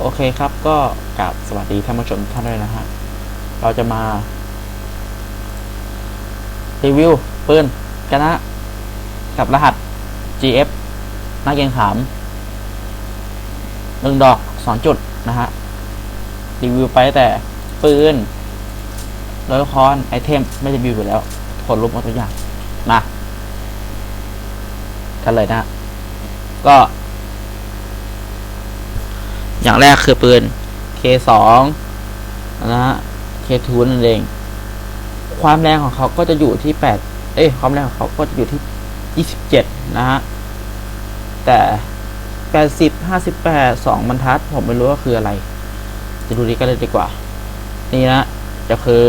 โอเคครับก็กราบสวัสดีท่านผู้ชมท่านด้วยนะฮะ เราจะมา รีวิวปืนกันนะ กับรหัส GF น้าเกียงขามหนึ่งดอกสองจุดนะฮะ รีวิวไปแต่ปืนร้อยคอนไอเทม ไม่รีวิวอยู่แล้วคนรูปหมดทุกอย่าง มา กันเลยนะ ก็ อย่างแรกคือปืน K2 นะฮะ K2 นั่นเอง ความแรงของเขาก็จะอยู่ที่ 8 เอ้ย ความแรงของเขาก็จะอยู่ที่ 27 นะฮะ แต่ 80 58 2บรรทัด ผมไม่รู้ว่าคืออะไร จะดูดีกันเลยดีกว่า นี่นะ จะคือ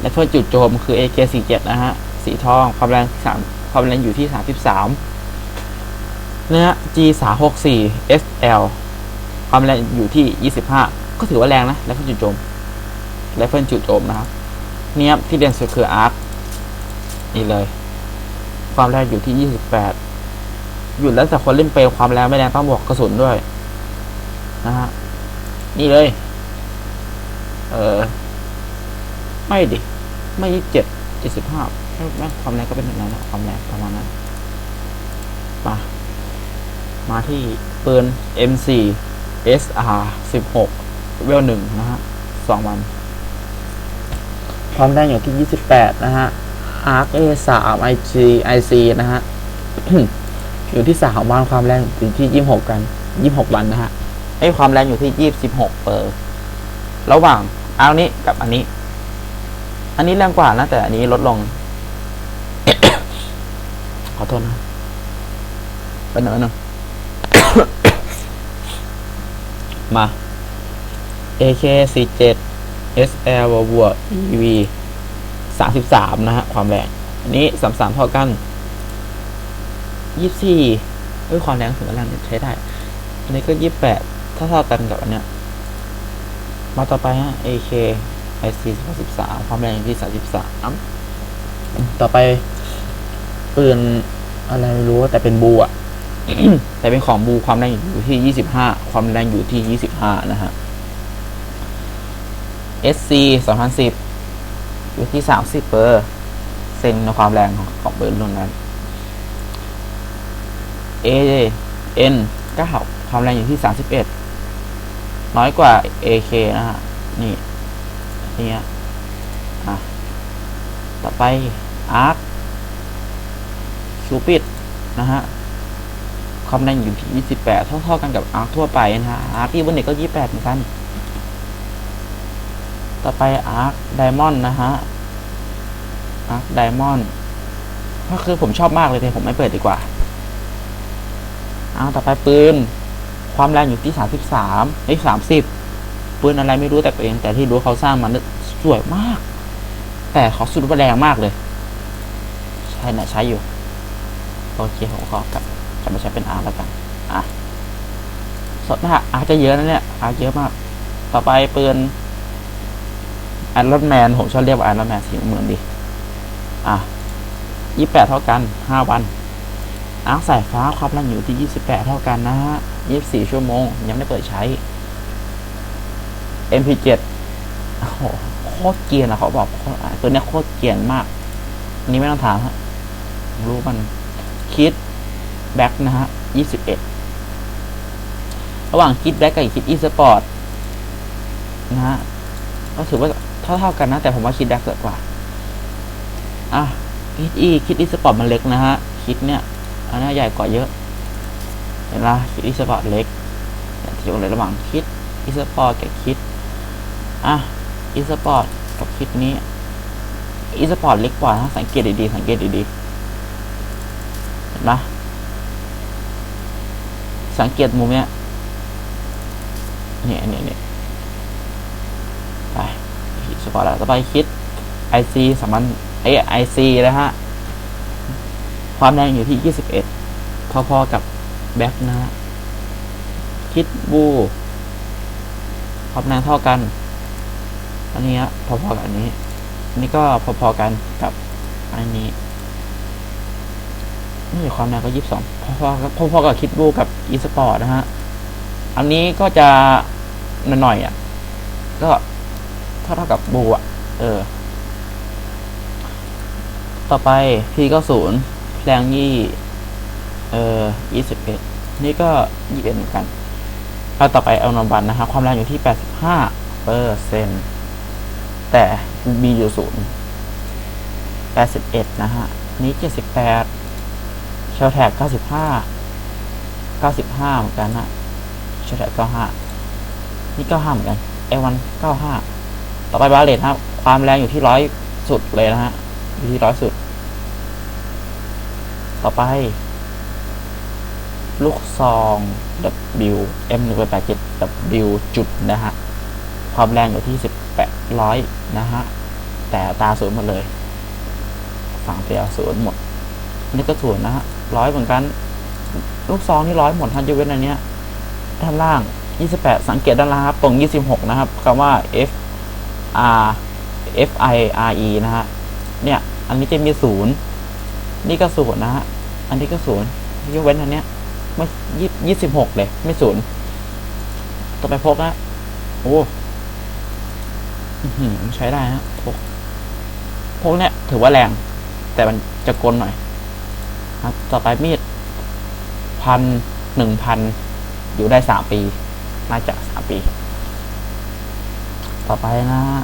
ในเพื่อจุดโจมคือ AK47 นะฮะ สีทอง ความแรง 3 ความแรงอยู่ที่ 33นะฮะ G364 SL ความแรงอยู่ที่ 25 ก็ถือว่าแรงนะแล้วก็จุดโจมไรเฟิลจุดโจมนะครับเนี่ยที่เด่นสุดคืออาร์คนี่เลย ความแรงอยู่ที่ 28อยู่แล้วแต่คนเล่นเปลวความแรงไม่แรงต้องบวกกระสุนด้วยนะฮะนี่เลย เออไม่ดิ ไม่ยี่เจ็ดเจ็ดสิบห้าไม่ความแรงก็เป็นแบบนั้นนะความแรงประมาณนั้นมามาที่ปืน M4 SR 16เวลหนึ่งนะฮะสองวัน ความแรงอยู่ที่ 28 นะฮะ Arc A 3 IG IC นะฮะ อยู่ที่สามวันความแรงอยู่ที่ 26 กัน 26 วันนะฮะไอ้ความแรงอยู่ที่ 26 เปอร์ระหว่างอันนี้กับอันนี้ อันนี้แรงกว่านะ แต่อันนี้ลดลง ขอโทษนะเป็นหนึ่งนึง มา AK 47 SL บวก EV 33 นะฮะ ความแรง อันนี้ 33 เท่ากัน 24ด้วยความแรงถึงแรงใช้ได้ อันนี้ก็ 28 ถ้าเท่ากันกับอันเนี้ย มาต่อไปฮะ AK IC 33 ความแรงอยู่ที่ 33 ต่อไปปืนอะไรไม่รู้แต่เป็นบูอะ แต่เป็นของบูความแรงอยู่ที่ 25 ความแรงอยู่ที่ 25 นะฮะ SC 2010 อยู่ที่ 30 เปอร์เซนในความแรงของของปืนรุ่นนั้น A N 9ความแรงอยู่ที่ 31 น้อยกว่า AK นะฮะ นี่ นี่ฮะอะ ต่อไป Arc Cupid นะฮะ ความแรงอยู่ที่ 28 เท่าๆกันกับอาร์คทั่วไปนะฮะอาร์คที่บนเน็ตก็ 28 เหมือนกัน ต่อไปอาร์คไดมอนด์นะฮะอาร์คไดมอนด์ก็คือผมชอบมากเลยแต่ผมไม่เปิดดีกว่าเอาต่อไปปืน ความแรงอยู่ที่ 33ไอ้30 ปืนอะไรไม่รู้แต่เอง แต่ที่รู้เขาสร้างมันสวยมาก แต่เขาสุดว่าแรงมากเลย ใช่นะใช้อยู่ โอเคผมขอกลับ มาใช้เป็นอาร์แล้วกันอะสดมากอาร์จะเยอะนะเนี่ยอาร์เยอะมาก ต่อไปปืนไอรอนแมนผมชอบเรียกว่าไอรอนแมนสีเหมือนดี อะยี่แปดเท่ากันห้าวันอาร์คสายฟ้าความแรงอยู่ที่ยี่สิบแปดเท่ากันนะฮะยี่สิบสี่ชั่วโมง ยังไม่เปิดใช้ MP7 โอ้โหโคตรเกียร์นะเขาบอกตัวเนี้ยโคตรเกียนมากนนี้ไม่ต้องถามฮะรู้มันคิด แบ็กนะฮะยี่สิบเอ็ดระหว่างคิดแบ็กกับคิดอีสปอร์ตนะฮะก็ถือว่าเท่าเท่ากันนะ แต่ผมว่าคิดแบ็กเยอะกว่า อะคิดอีคิดอีสปอร์ตมันเล็กนะฮะ คิดเนี่ยอันนี้ใหญ่กว่าเยอะเห็นไหมคิดอีสปอร์ตเล็กที่อยู่ในระหว่างคิดอีสปอร์ตกับคิดอะอีสปอร์ตกับคิดนี้อีสปอร์ตเล็กกว่านะสังเกตดีๆสังเกตดีๆเห็นไหม สังเกตมุมเนี้ยเนี่ยเนี่ยเนี่ยไปสปอร์ตแล้วต่อไปคิด IC สามันไอไอซีนะฮะ ความแรงอยู่ที่ 21 พอๆกับแบ็คนะฮะ คิดบูความแรงเท่ากัน อันนี้ฮะพอๆกับอันนี้อันนี้ก็พอๆกันกับอันนี้ นี่ความแรงก็ยี่สิบสองพอๆกับพอกับคิดบูกับอีสปอร์ตนะฮะ อันนี้ก็จะหน่อยๆอะ ก็เท่าเท่ากับบูอะ เออ ต่อไป P ก็ศูนย์แรงยี่เออยี่สิบเอ็ดนี่ก็ยี่สิบเอ็ดเหมือนกันเอาต่อไปเอานบันนะครับความแรงอยู่ที่แปดสิบห้าเปอร์เซ็นต์แต่ B อยู่ศูนย์แปดสิบเอ็ดนะฮะนี้เจ็ดสิบแปด เชลแท็กเก้าสิบห้าเก้าสิบห้าเหมือนกันนะเชลแท็กเก้าห้านี่เก้าห้าเหมือนกันเอวันเก้าห้าต่อไปบาเลตครับ ความแรงอยู่ที่ร้อยสุดเลยนะฮะ อยู่ที่ร้อยสุด ต่อไป ลูกซอง W M 1 8 7 W จุดนะฮะ ความแรงอยู่ที่สิบแปดร้อยนะฮะ แต่ตาศูนย์หมดเลย ฝั่งเดียวศูนย์หมดนนี้ก็ศูนย์นะฮะ ร้อยเหมือนกัน ลูกซองนี่ร้อยหมดทันยกเว้นอันเนี้ยด้านล่าง 28 สังเกตด้านล่างครับ ตรง 26 นะครับคำว่า F R F I R E นะฮะ เนี่ย อันนี้จะมีศูนย์นี่ก็ศูนย์นะฮะ อันนี้ก็ศูนย์ยกเว้นอันเนี้ยไม่ยี่ยี่สิบหกเลย ไม่ศูนย์ต่อไปพกนะ โอ้อื้อหือใช้ได้นะพกพกเนี่ย ถือว่าแรง แต่มันจะกลหน่อย ครับ ต่อไปมีดพันหนึ่งพันอยู่ได้สามปี น่าจะสามปี ต่อไปนะฮะ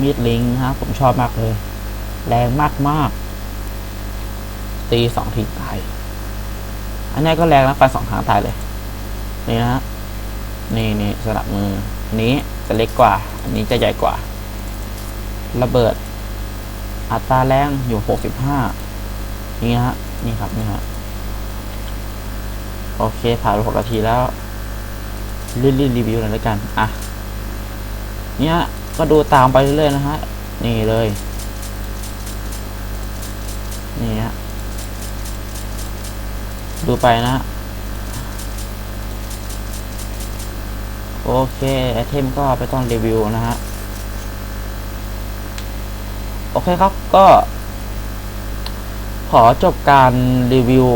มีดลิงนะฮะผมชอบมากเลย แรงมากมากตีสองทีตาย อันนี้ก็แรงนะฟันสองครั้งตายเลย นี่นะฮะนี่นี่สลับมืออันนี้จะเล็กกว่า อันนี้จะใหญ่กว่า ระเบิด อัตราแรงอยู่หกสิบห้า นี่ฮะ นี่ครับ นี่ฮะ โอเค ผ่านไปหกนาทีแล้วรีบรีวิวเลยแล้วกัน อะ เนี่ยก็ดูตามไปเรื่อยๆนะฮะ นี่เลย นี่ฮะ ดูไปนะ โอเค ไอเทมก็ไปต้องรีวิวนะฮะ โอเคครับ ก็ อจบการรีวิว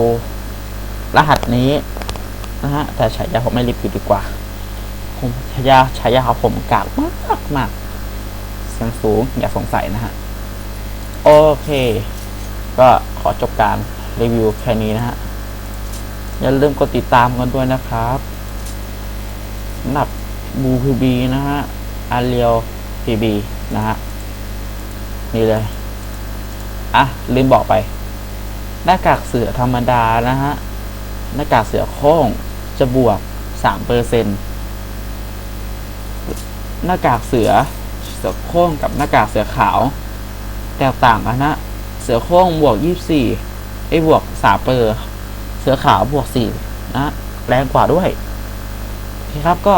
รหัสนี้นะฮะแต่ฉายาผมไม่รีวิวดีกว่าผมฉายาฉายาของผมกากมากมากเสียงสูงอย่าสงสัยนะฮะ โอเค ก็ขอจบการรีวิวแค่นี้นะฮะ อย่าลืมกดติดตามกันด้วยนะครับสำหรับบูพีบีนะฮะอาเรียวพีบีนะฮะ นี่เลย อะ ลืมบอกไป น้ากากเสือธรรมดานะฮะ หน้ากากเสือโคร่งจะบวกสามเปอร์เซ็นหน้ากากเสือเสือโคร่งกับหน้ากากเสือขาว แตกต่างกันนะเสือโคร่งบวกยี่สี่ไอ้บวกสามเปอร์เสือขาวบวกสี่นะแรงกว่าด้วยโอเคครับก็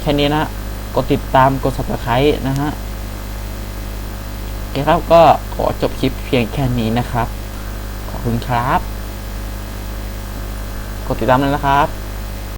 แค่นี้นะ กดติดตามกด subscribe นะฮะโอเคครับก็ขอจบคลิปเพียงแค่นี้นะครับ คุณครับ กดติดตามเลยนะครับ